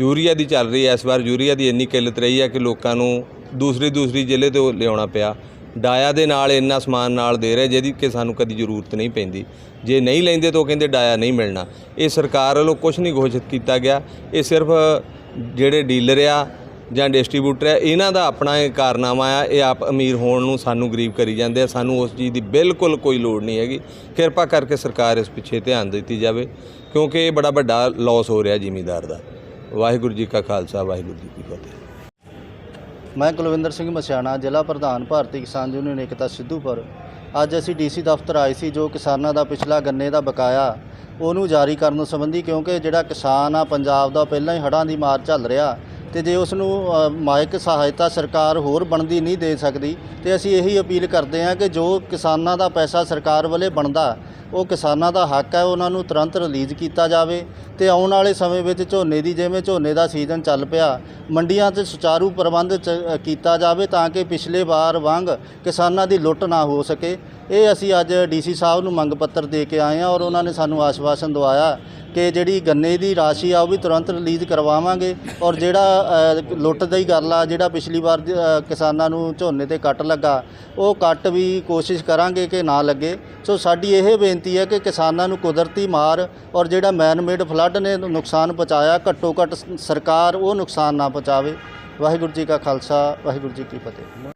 Urea ਦੀ ਚੱਲ ਰਹੀ ਹੈ, ਇਸ ਵਾਰ ਯੂਰੀਆ ਦੀ ਇੰਨੀ ਕਿੱਲਤ ਰਹੀ ਹੈ ਕਿ ਲੋਕਾਂ ਨੂੰ ਦੂਸਰੀ ਦੂਸਰੀ ਜ਼ਿਲ੍ਹੇ ਤੋਂ ਲਿਆਉਣਾ ਪਿਆ। ਡਾਇਆ ਦੇ ਨਾਲ ਇੰਨਾ ਸਮਾਨ ਨਾਲ ਦੇ ਰਹੇ, ਜਿਹਦੀ ਕਿ ਸਾਨੂੰ ਕਦੀ ਜ਼ਰੂਰਤ ਨਹੀਂ ਪੈਂਦੀ। ਜੇ ਨਹੀਂ ਲੈਂਦੇ ਤਾਂ ਉਹ ਕਹਿੰਦੇ ਡਾਇਆ ਨਹੀਂ ਮਿਲਣਾ। ਇਹ ਸਰਕਾਰ ਵੱਲੋਂ ਕੁਝ ਨਹੀਂ ਘੋਸ਼ਿਤ ਕੀਤਾ ਗਿਆ। ਇਹ ਸਿਰਫ ਜਿਹੜੇ ਡੀਲਰ ਆ ਜਾਂ ਡਿਸਟ੍ਰੀਬਿਊਟਰ ਹੈ ਇਹਨਾਂ ਦਾ ਆਪਣਾ ਇਹ ਕਾਰਨਾਮਾ ਆ। ਇਹ ਆਪ ਅਮੀਰ ਹੋਣ ਨੂੰ ਸਾਨੂੰ ਗਰੀਬ ਕਰੀ ਜਾਂਦੇ ਆ। ਸਾਨੂੰ ਉਸ ਚੀਜ਼ ਦੀ ਬਿਲਕੁਲ ਕੋਈ ਲੋੜ ਨਹੀਂ ਹੈਗੀ। ਕਿਰਪਾ ਕਰਕੇ ਸਰਕਾਰ ਇਸ ਪਿੱਛੇ ਧਿਆਨ ਦਿੱਤੀ ਜਾਵੇ, ਕਿਉਂਕਿ ਇਹ ਬੜਾ ਵੱਡਾ ਲਾਸ ਹੋ ਰਿਹਾ ਜ਼ਿਮੀਂਦਾਰ ਦਾ। ਵਾਹਿਗੁਰੂ ਜੀ ਕਾ ਖਾਲਸਾ, ਵਾਹਿਗੁਰੂ ਜੀ ਕੀ ਫਤਿਹ। ਮੈਂ ਕੁਲਵਿੰਦਰ ਸਿੰਘ ਮਸਿਆਣਾ, ਜ਼ਿਲ੍ਹਾ ਪ੍ਰਧਾਨ ਭਾਰਤੀ ਕਿਸਾਨ ਯੂਨੀਅਨ ਏਕਤਾ ਸਿੱਧੂਪੁਰ। ਅੱਜ ਅਸੀਂ ਡੀਸੀ ਦਫ਼ਤਰ ਆਏ ਸੀ, ਜੋ ਕਿਸਾਨਾਂ ਦਾ ਪਿਛਲਾ ਗੰਨੇ ਦਾ ਬਕਾਇਆ, ਉਹਨੂੰ ਜਾਰੀ ਕਰਨ ਸੰਬੰਧੀ, ਕਿਉਂਕਿ ਜਿਹੜਾ ਕਿਸਾਨ ਆ, ਪੰਜਾਬ ਦਾ ਪਹਿਲਾਂ ਹੀ ਹੜ੍ਹਾਂ ਦੀ ਮਾਰ ਝੱਲ ਰਿਹਾ ਤੇ ਜੇ ਉਸ ਨੂੰ ਮਾਇਕ ਸਹਾਇਤਾ ਸਰਕਾਰ ਹੋਰ ਬਣਦੀ ਨਹੀਂ ਦੇ ਸਕਦੀ, ਤੇ ਅਸੀਂ ਇਹੀ ਅਪੀਲ ਕਰਦੇ ਹਾਂ ਕਿ ਜੋ ਕਿਸਾਨਾਂ ਦਾ ਪੈਸਾ ਸਰਕਾਰ ਵੱਲੇ ਬਣਦਾ ਉਹ ਕਿਸਾਨਾਂ ਦਾ ਹੱਕ ਹੈ ਉਹਨਾਂ ਨੂੰ ਤੁਰੰਤ ਰਿਲੀਜ਼ ਕੀਤਾ ਜਾਵੇ ਤੇ ਆਉਣ ਵਾਲੇ ਸਮੇਂ ਵਿੱਚ ਝੋਨੇ ਦੀ ਜਿਵੇਂ ਝੋਨੇ ਦਾ ਸੀਜ਼ਨ ਚੱਲ ਪਿਆ, ਮੰਡੀਆਂ 'ਚ ਸੁਚਾਰੂ ਪ੍ਰਬੰਧ ਚ- ਕੀਤਾ ਜਾਵੇ ਤਾਂ ਕਿ ਪਿਛਲੇ ਵਾਰ ਵਾਂਗ ਕਿਸਾਨਾਂ ਦੀ ਲੁੱਟ ਨਾ ਹੋ ਸਕੇ। ਇਹ ਅਸੀਂ ਅੱਜ ਡੀਸੀ ਸਾਹਿਬ ਨੂੰ ਮੰਗ ਪੱਤਰ ਦੇ ਕੇ ਆਏ ਹਾਂ ਔਰ ਉਹਨਾਂ ਨੇ ਸਾਨੂੰ ਆਸ਼ਵਾਸਨ ਦਵਾਇਆ ਕਿ ਜਿਹੜੀ ਗੰਨੇ ਦੀ ਰਾਸ਼ੀ ਆ ਉਹ ਵੀ ਤੁਰੰਤ ਰਿਲੀਜ਼ ਕਰਵਾਵਾਂਗੇ। ਔਰ ਜਿਹੜਾ ਅ, ਲੁੱਟ ਦੀ ਗੱਲ ਆ ਜਿਹੜਾ ਪਿਛਲੀ ਵਾਰ ਕਿਸਾਨਾਂ ਨੂੰ ਝੋਨੇ ਤੇ ਕੱਟ ਲੱਗਾ ਉਹ ਕੱਟ ਵੀ ਕੋਸ਼ਿਸ਼ ਕਰਾਂਗੇ ਕਿ ਨਾ ਲੱਗੇ। ਸੋ ਸਾਡੀ ਇਹ ਬੇਨਤੀ ਹੈ ਕਿ ਕਿਸਾਨਾਂ ਨੂੰ ਕੁਦਰਤੀ ਮਾਰ ਔਰ ਜਿਹੜਾ ਮੈਨਮੇਡ ਫਲੱਡ ਨੇ ਨੁਕਸਾਨ ਪਹੁੰਚਾਇਆ ਘੱਟੋ ਘੱਟ ਸਰਕਾਰ ਉਹ ਨੁਕਸਾਨ ਨਾ ਪਹੁੰਚਾਵੇ। ਵਾਹਿਗੁਰੂ ਜੀ ਕਾ ਖਾਲਸਾ ਵਾਹਿਗੁਰੂ ਜੀ ਕੀ ਫਤਿਹ।